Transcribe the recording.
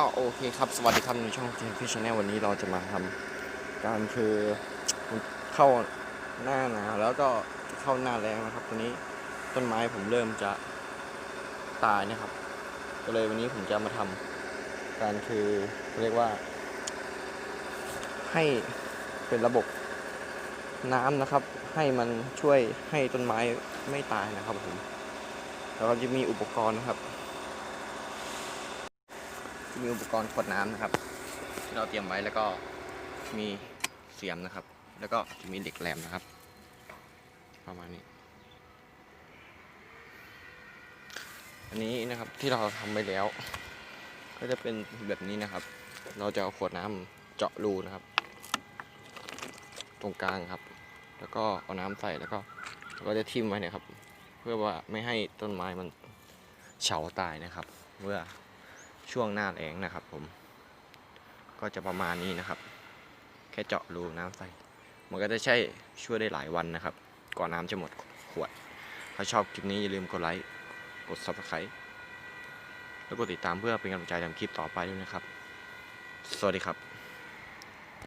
ก็โอเคครับ สวัสดีครับในช่องเจฟิชแนลวันนี้เราจะมาทำการคือเข้าหน้าหนาวแล้วก็เข้าหน้าแรงนะครับตอนนี้ต้นไม้ผมเริ่มจะตายนะครับ ก็เลยวันนี้ผมจะมาทำการคือเรียกว่า ให้เป็นระบบน้ำนะครับ ให้มันช่วยให้ต้นไม้ไม่ตายนะครับผมแล้วก็จะมีอุปกรณ์นะครับ มีอุปกรณ์ขวดน้ำนะครับ ที่เราเตรียมไว้แล้วก็มีเสียมนะครับ แล้วก็จะมีเหล็กแหลมนะครับ ประมาณนี้ อันนี้นะครับที่เราทำไปแล้ว ก็จะเป็นแบบนี้นะครับ เราจะเอาขวดน้ำเจาะรูนะครับ ตรงกลางครับ แล้วก็เอาน้ำใส่แล้วก็เราก็จะทิ่มไว้นะครับ เพื่อว่าไม่ให้ต้นไม้มันเฉาตายนะครับ เมื่อ ช่วงหน้าแล้งนะครับผม ก็จะประมาณนี้นะครับ แค่เจาะรูน้ำใส่ มันก็จะใช้ช่วยได้หลายวันนะครับ ก่อนน้ำจะหมดขวด ถ้าชอบคลิปนี้อย่าลืมกดไลค์ กด subscribe แล้วกดติดตามเพื่อเป็นกำลังใจทำคลิปต่อไปด้วยนะครับ สวัสดีครับ